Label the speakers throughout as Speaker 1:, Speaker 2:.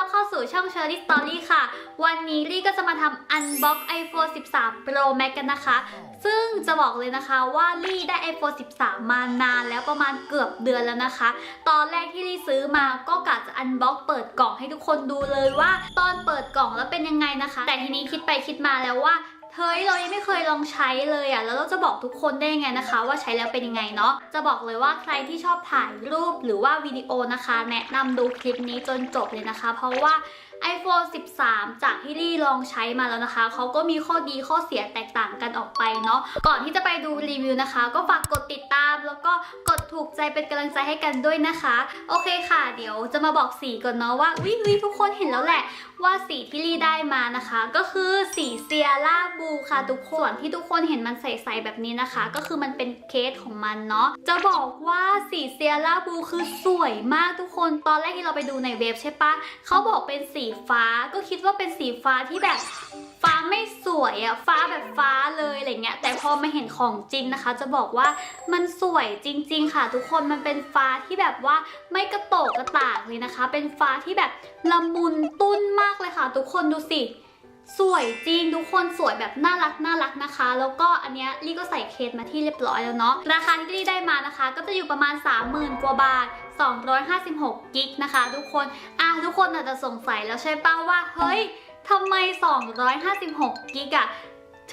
Speaker 1: รับเข้าสู่ช่อง Cherry Story ค่ะ วันนี้ลี่ก็จะมาทำ Unbox iPhone 13 Pro Max กันนะคะ ซึ่งจะบอกเลยนะคะว่าลี่ได้ iPhone 13 มานานแล้วประมาณเกือบเดือนแล้วนะคะ ตอนแรกที่ลี่ซื้อมาก็กะจะ Unbox เปิดกล่องให้ทุกคนดูเลยว่า ตอนเปิดกล่องแล้วเป็นยังไงนะคะ แต่ทีนี้คิดไปคิดมาแล้วว่า เฮ้ยเรายังไม่เคยลองใช้เลยอะแล้วเราจะบอกทุกคนได้ยังไงนะคะ ว่าใช้แล้วเป็นยังไงเนาะจะบอกเลยว่าใครที่ชอบถ่ายรูปหรือว่าวิดีโอนะคะ แนะนำดูคลิปนี้จนจบเลยนะคะ เพราะว่า iPhone 13 จากที่ลี่ลองใช้มาแล้วนะคะ เขาก็มีข้อดีข้อเสียแตกต่างกันออกไปเนาะ ก่อนที่จะไปดูรีวิวนะคะ ก็ฝากกดติดตามแล้วก็กดถูกใจเป็นกำลังใจให้กันด้วยนะคะ โอเคค่ะ เดี๋ยวจะมาบอกสีก่อนเนาะว่าวิวิทุกคนเห็นแล้วแหละว่าสีที่ลี่ได้มานะคะ ก็คือสีเซียร่าบูค่ะทุกคนที่ทุกคนเห็นมันใสๆแบบนี้นะคะ ก็คือมันเป็นเคสของมันเนาะจะบอกว่าสีเซียร่าบูคือสวยมากทุกคน ตอนแรกที่เราไปดูในเว็บใช่ปะเขาบอกเป็นสีฟ้าก็คิดว่าเป็นสีฟ้าที่แบบฟ้าไม่สวยอะฟ้าแบบฟ้าเลยอะไรเงี้ยแต่พอมาเห็นของจริงนะคะ จะบอกว่ามันสวยจริง ๆ ค่ะ ทุกคนมันเป็นฟ้าที่แบบว่าไม่กระโตกกระตากเลยนะคะ เป็นฟ้าที่แบบละมุนตุ้นมากเลยค่ะ ทุกคนดูสิ สวยจริงทุกคนสวยแบบน่ารักน่ารักนะคะ แล้วก็อันเนี้ยลี่ก็ใส่เคสมาที่เรียบร้อยแล้วเนาะราคาที่ลี่ได้มานะคะ ก็จะอยู่ประมาณ 30,000 กว่าบาท 256 กิกนะคะ ทุกคนอะทุกคนอาจจะสงสัยแล้วใช่ป่าว่า เฮ้ยทำไม 256 กิกอะ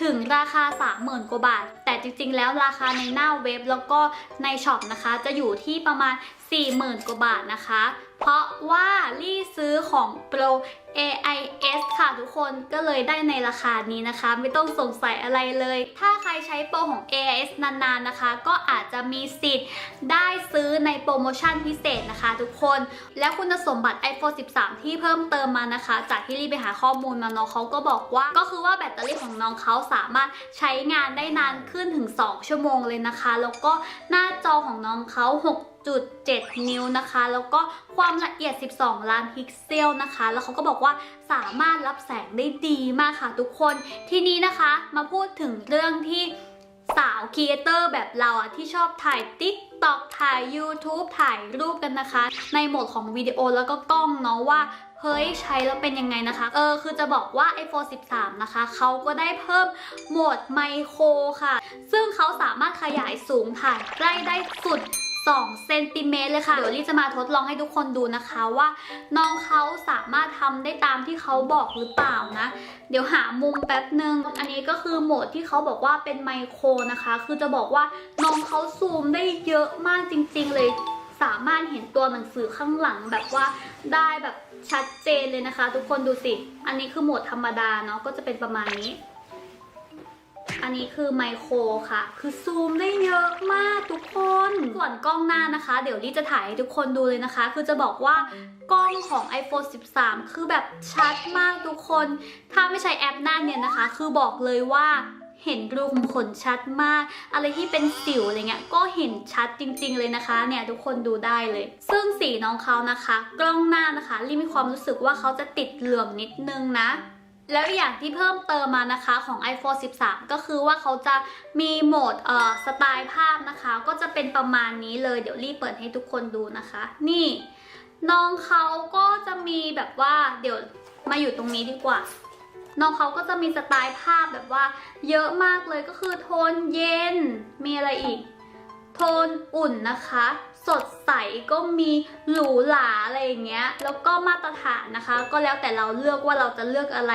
Speaker 1: ถึงราคา 30,000 กว่าบาทแต่จริงๆ แล้วราคาในหน้าเว็บแล้วก็ในช็อปนะคะ จะอยู่ที่ประมาณ 40,000 กว่าบาทนะคะ เพราะว่าลี่ซื้อของ Pro AIS ค่ะทุกคนก็เลยได้ในราคานี้นะคะ ไม่ต้องสงสัยอะไรเลย ถ้าใครใช้โปรของ AIS นานๆนะคะ ก็อาจจะมีสิทธิ์ได้ซื้อในโปรโมชั่นพิเศษนะคะ ทุกคน แล้วคุณสมบัติ iPhone 13 ที่เพิ่มเติมมานะคะ จากที่รีไปหาข้อมูลมาเนาะเขาก็บอกว่า ก็คือว่าแบตเตอรี่ของน้องเขาสามารถใช้งานได้นานขึ้นึ้นถึง 2 ชั่วโมงเลยนะคะ แล้วก็หน้าจอของน้องเขา 6.7 นิ้วนะคะ แล้วก็ความละเอียด 12 ล้านพิกเซลนะคะ แล้วเขาก็บอกว่าสามารถรับแสงได้ดีมากค่ะทุกคน ทีนี้นะคะมาพูดถึงเรื่องที่สาวครีเอเตอร์แบบเราอะที่ชอบถ่าย TikTok ถ่าย YouTube ถ่ายรูปกันนะคะ ในโหมดของวิดีโอแล้วก็กล้องเนาะว่า เฮ้ยใช้แล้วเป็นยังไงนะคะ เออคือจะบอกว่า iPhone 13 นะคะ เขาก็ได้เพิ่มโหมดไมโครค่ะ ซึ่งเขาสามารถขยายสูงถ่ายใกล้ได้สุด2เซนติเมตรเลยค่ะ เดี๋ยวลี่จะมาทดลองให้ทุกคนดูนะคะว่าน้องเขาสามารถทำได้ตามที่เขาบอกหรือเปล่านะ เดี๋ยวหามุมแป๊บหนึ่งอันนี้ก็คือโหมดที่เขาบอกว่าเป็นไมโครนะคะ คือจะบอกว่าน้องเขาซูมได้เยอะมากจริง ๆ เลย สามารถเห็นตัวหนังสือข้างหลังแบบว่าได้แบบ ชัดเจนเลยนะคะ ทุกคนดูสิ อันนี้คือโหมดธรรมดาเนาะก็จะเป็นประมาณนี้ อันนี้คือไมโครค่ะ คือซูมได้เยอะมากทุกคน ส่วนกล้องหน้านะคะ เดี๋ยวลี่จะถ่ายให้ทุกคนดูเลยนะคะ คือจะบอกว่ากล้องของ iPhone 13 คือแบบชัดมากทุกคน ถ้าไม่ใช้แอปหน้าเนี่ยนะคะ คือบอกเลยว่า เห็นรูขุมขนชัดมาก อะไรที่เป็นสิวอะไรเงี้ยก็เห็นชัดจริง ๆ เลยนะคะเนี่ยทุกคนดูได้เลย ซึ่งสีน้องเขานะคะ กล้องหน้านะคะลี่มีความรู้สึกว่าเขาจะติดเหลืองนิดนึงนะแล้วอย่างที่เพิ่มเติมมานะคะของ iPhone 13 ก็คือว่าเขาจะมีโหมดเอ่อสไตล์ภาพนะคะ ก็จะเป็นประมาณนี้เลยเดี๋ยวรีบเปิดให้ทุกคนดูนะคะ นี่น้องเขาก็จะมีแบบว่าเดี๋ยวมาอยู่ตรงนี้ดีกว่า น้องเขาก็จะมีสไตล์ภาพแบบว่า เยอะมากเลยก็คือโทนเย็น มีอะไรอีก โทนอุ่นนะคะ สดใสก็มีหรูหราอะไรอย่างเงี้ย แล้วก็มาตรฐานนะคะ ก็แล้วแต่เราเลือกว่าเราจะเลือกอะไร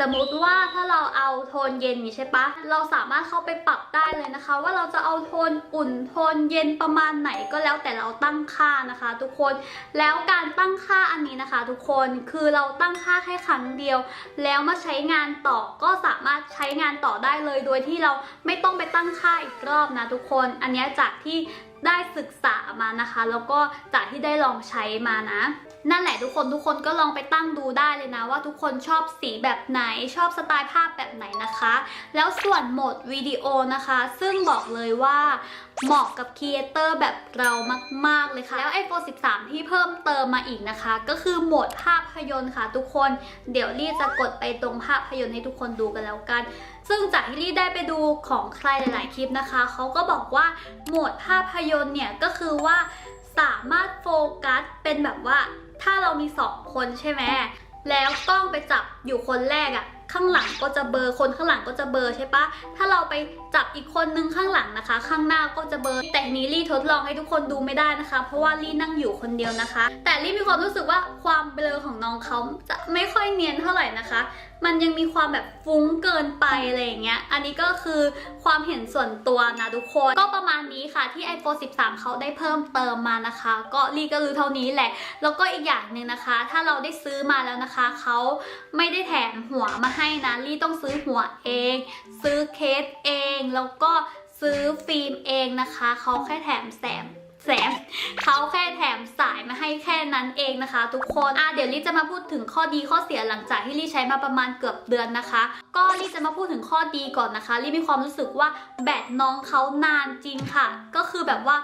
Speaker 1: สมมุติว่าถ้าเราเอาโทนเย็นนี่ใช่ปะเราสามารถเข้าไปปรับได้เลยนะคะ ว่าเราจะเอาโทนอุ่นโทนเย็นประมาณไหนก็แล้วแต่เราตั้งค่านะคะ ทุกคนแล้วการตั้งค่าอันนี้นะคะ ทุกคนคือเราตั้งค่าแค่ครั้งเดียว แล้วมาใช้งานต่อก็สามารถใช้งานต่อได้เลย โดยที่เราไม่ต้องไปตั้งค่าอีกรอบนะทุกคน อันนี้จากที่ ได้ศึกษามานะคะ แล้วก็จากที่ได้ลองใช้มานะ นั่นแหละทุกคนทุกคนก็ลองไปตั้งดูได้เลยนะ ว่าทุกคนชอบสีแบบไหนชอบสไตล์ภาพแบบไหนนะคะ แล้วส่วนโหมดวิดีโอนะคะ ซึ่งบอกเลยว่าเหมาะกับครีเอเตอร์แบบเรามาก ๆ เลยค่ะ แล้ว iPhone 13 ที่เพิ่มเติมมาอีกนะคะ ก็คือโหมดภาพยนตร์ค่ะ ทุกคนเดี๋ยวรีจะกดไปตรงภาพยนตร์ให้ทุกคนดูกันแล้วกัน ซึ่งจากที่รีได้ไปดูของใครหลาย ๆ คลิปนะคะเขาก็บอกว่าโหมดภาพยนตร์เนี่ยก็คือว่าสามารถโฟกัสเป็นแบบว่า ถ้าเรามีสองคนใช่ไหมแล้วกล้องไปจับอยู่คนแรกอะข้างหลังก็จะเบอร์คนข้างหลังก็จะเบอร์ใช่ปะถ้าเราไปจับอีกคนนึงข้างหลังนะคะ ข้างหน้าก็จะเบอร์แต่นี้ลี่ทดลองให้ทุกคนดูไม่ได้นะคะ เพราะว่าลี่นั่งอยู่คนเดียวนะคะ แต่ลี่มีความรู้สึกว่าความเบลอของน้องเขาจะไม่ค่อยเนียนเท่าไหร่นะคะ มันยังมีความแบบฟุ้งเกินไปอะไรอย่างเงี้ย อันนี้ก็คือความเห็นส่วนตัวนะทุกคน ก็ประมาณนี้ค่ะที่ iPhone 13 เขาได้เพิ่มเติมมานะคะ ก็รีก็รู้เท่านี้แหละ แล้วก็อีกอย่างหนึ่งนะคะ ถ้าเราได้ซื้อมาแล้วนะคะเขาไม่ได้แถมหัวมาให้นะลี่ต้องซื้อหัวเอง ซื้อเคสเอง แล้วก็ซื้อฟิล์มเองนะคะเขาแค่แถมแสม แสมเขาแค่แถมสายมาให้แค่นั้นเองนะคะ ทุกคนอะเดี๋ยวลี่จะมาพูดถึงข้อดีข้อเสียหลังจากที่ลี่ใช้มาประมาณเกือบเดือนนะคะ ก็ลี่จะมาพูดถึงข้อดีก่อนนะคะลี่มีความรู้สึกว่าแบตน้องเขานานจริงค่ะ ก็คือแบบว่า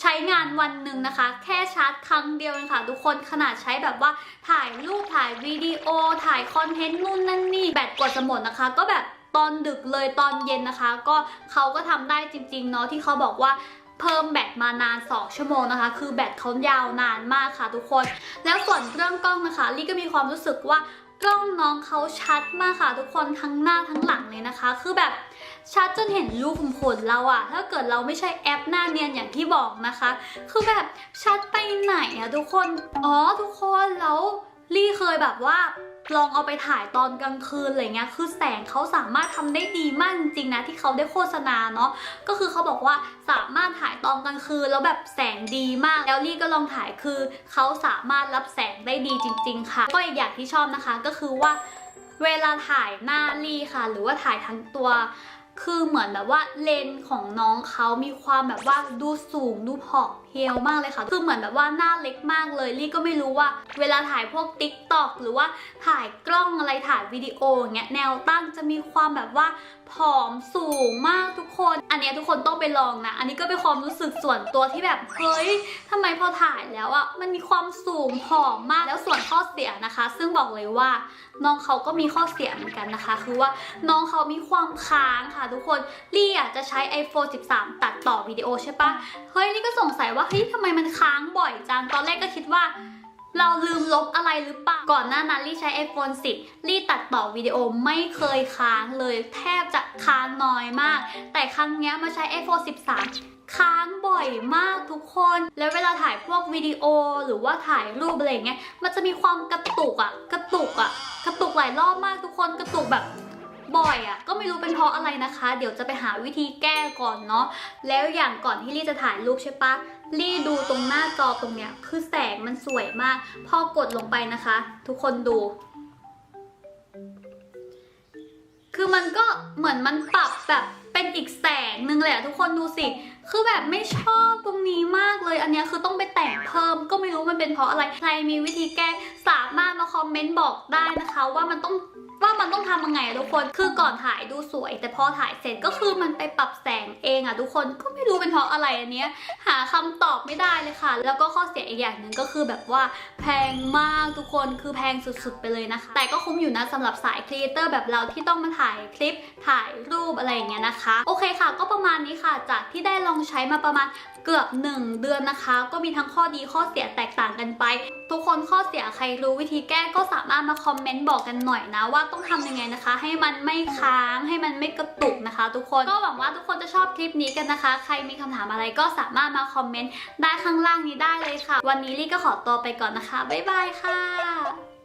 Speaker 1: ใช้งานวันหนึ่งนะคะ แค่ชาร์จครั้งเดียวเองค่ะ ทุกคนขนาดใช้แบบว่าถ่ายรูปถ่ายวิดีโอ ถ่ายคอนเทนต์นู่นนั่นนี่แบตกว่าจะหมดนะคะ ก็แบบตอนดึกเลยตอนเย็นนะคะ ก็เขาก็ทำได้จริง ๆ เนาะที่เขาบอกว่า เพิ่มแบตมานาน 2 ชั่วโมงนะคะ คือแบตเขายาวนานมากค่ะทุกคน แล้วส่วนเรื่องกล้องนะคะลี่ก็มีความรู้สึกว่ากล้องน้องเขาชัดมากค่ะ ทุกคนทั้งหน้าทั้งหลังเลยนะคะ คือแบบชัดจนเห็นรูขุมขนเราอะถ้าเกิดเราไม่ใช่แอปหน้าเนียนอย่างที่บอกนะคะ คือแบบชัดไปไหนอะทุกคน อ๋อทุกคนแล้ว ลี่เคยแบบว่าลองเอาไปถ่ายตอนกลางคืนอะไรเงี้ย คือแสงเขาสามารถทำได้ดีมากจริงนะที่เขาได้โฆษณาเนาะ ก็คือเขาบอกว่าสามารถถ่ายตอนกลางคืนแล้วแบบแสงดีมาก แล้วลี่ก็ลองถ่ายคือเขาสามารถรับแสงได้ดีจริง ๆ ค่ะ ก็อีกอย่างที่ชอบนะคะก็คือว่าเวลาถ่ายหน้าลี่ค่ะ หรือว่าถ่ายทั้งตัวคือเหมือนแบบว่าเลนของน้องเขามีความแบบว่าดูสูงดูผอม เพรียวมากเลยค่ะ คือเหมือนแบบว่าหน้าเล็กมากเลยลี่ก็ไม่รู้ว่า เวลาถ่ายพวก t ิ k t o k หรือว่าถ่ายกล้องอะไรถ่ายวิดีโออย่างเงี้ยแนวตั้งจะมีความแบบว่าผอมสูงมากทุกคน อันนี้ทุกคนต้องไปลองนะ อันนี้ก็เป็นความรู้สึกส่วนตัวที่แบบเฮ้ยทำไมพอถ่ายแล้วอะมันมีความสูงผอมมากแล้วส่วนข้อเสียนะคะ ซึ่งบอกเลยว่าน้องเขาก็มีข้อเสียเหมือนกันนะคะ คือว่าน้องเขามีความค้างค่ะทุกคนลี่อยากจะใช้ iPhone 13 ตัดต่อวิดีโอใช่ปะเฮ้ยลี่ก็สงสัยว่าเฮ้ยทำไมมันค้างบ่อยจัง ตอนแรกก็คิดว่า เราลืมลบอะไรหรือเปล่า ก่อนหน้านั้นลี่ใช้ iPhone 10 ลี่ตัดต่อวิดีโอไม่เคยค้างเลย แทบจะค้างน้อยมาก แต่ครั้งนี้มาใช้ iPhone 13ค้างบ่อยมากทุกคน แล้วเวลาถ่ายพวกวิดีโอหรือว่าถ่ายรูปอะไรเงี้ย มันจะมีความกระตุกอะกระตุกอะกระตุกหลายรอบมากทุกคน กระตุกแบบบ่อยอะก็ไม่รู้เป็นเพราะอะไรนะคะ เดี๋ยวจะไปหาวิธีแก้ก่อนเนาะ แล้วอย่างก่อนที่ลี่จะถ่ายรูปใช่ปะ ลี่ดูตรงหน้าจอตรงเนี้ยคือแสงมันสวยมาก พอกดลงไปนะคะ ทุกคนดู คือมันก็เหมือนมันปรับแบบเป็นอีกแสงหนึ่งเลยอะทุกคนดูสิ คือแบบไม่ชอบตรงนี้มากเลย อันเนี้ยคือต้องไปแต่งเพิ่ม ก็ไม่รู้มันเป็นเพราะอะไร ใครมีวิธีแก้สามารถมาคอมเมนต์บอกได้นะคะ ว่ามันต้อง ว่ามันต้องทำยังไงอะทุกคน คือก่อนถ่ายดูสวย แต่พอถ่ายเสร็จก็คือมันไปปรับแสงเองอะทุกคน ก็ไม่รู้เป็นเพราะอะไรอันเนี้ย หาคำตอบไม่ได้เลยค่ะ แล้วก็ข้อเสียอีกอย่างหนึ่งก็คือแบบว่าแพงมากทุกคน คือแพงสุดๆไปเลยนะคะ แต่ก็คุ้มอยู่นะสำหรับสายครีเอเตอร์แบบเราที่ต้องมาถ่ายคลิป ถ่ายรูปอะไรอย่างเงี้ยนะคะ โอเคค่ะ ก็ประมาณนี้ค่ะ จากที่ได้ลองใช้มาประมาณเกือบ 1 เดือนนะคะ ก็มีทั้งข้อดีข้อเสียแตกต่างกันไป ทุกคนข้อเสียใครรู้วิธีแก้ก็สามารถมาคอมเมนต์บอกกันหน่อยนะว่าต้องทำยังไงนะคะ ให้มันไม่ค้างให้มันไม่กระตุกนะคะ ทุกคนก็หวังว่าทุกคนจะชอบคลิปนี้กันนะคะ ใครมีคำถามอะไรก็สามารถมาคอมเมนต์ได้ข้างล่างนี้ได้เลยค่ะ วันนี้ลี่ก็ขอตัวไปก่อนนะคะบ๊ายบายค่ะ